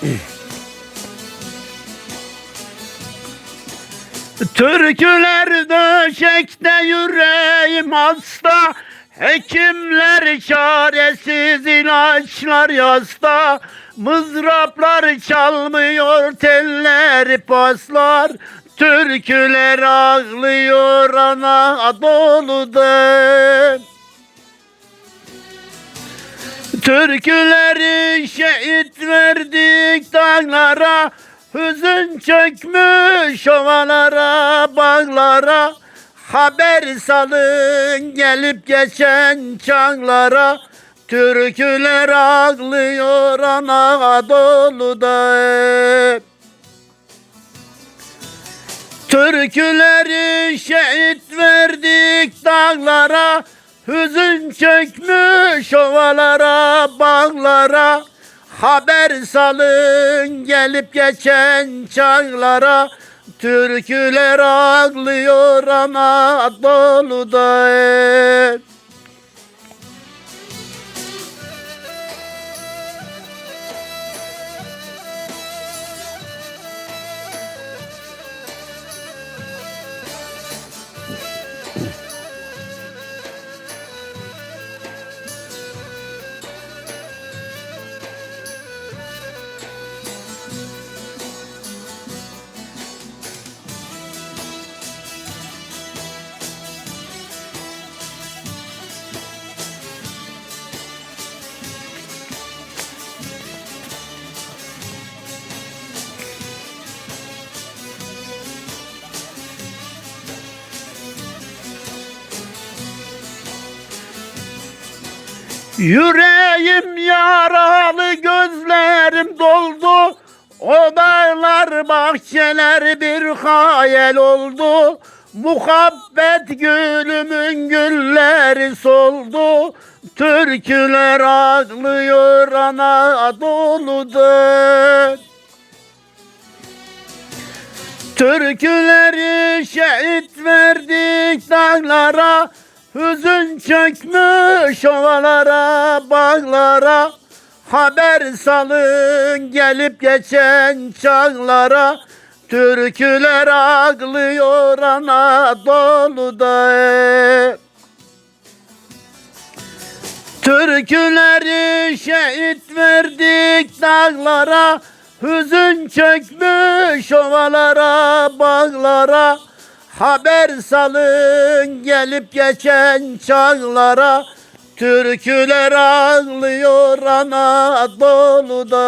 Türküler döşekte yüreğim hasta Hekimler çaresiz ilaçlar yasta. Mızraplar çalmıyor teller paslar. Türküler ağlıyor Anadolu'da. Türküleri şehit verdik dağlara Hüzün çökmüş ovalara, bağlara. Haber salın gelip geçen çağlara. Türküler ağlıyor Anadolu'da hep. Türküleri şehit verdik dağlara Hüzün çökmüş ovalara, bağlara Haber salın gelip geçen çağlara Türküler ağlıyor Anadolu'da hep. Yüreğim yaralı gözlerim doldu. O dağlar bahçeler bir hayal oldu. Muhabbet gülümün gülleri soldu. Türküler ağlıyor Anadolu'da. Türküleri şehit verdik dağlara Hüzün çökmüş ovalara, bağlara. Haber salın gelip geçen çağlara. Türküler ağlıyor Anadolu'da. Hep. Türküleri şehit verdik dağlara. Hüzün çökmüş ovalara, bağlara Haber salın gelip geçen çağlara. Türküler ağlıyor Anadolu'da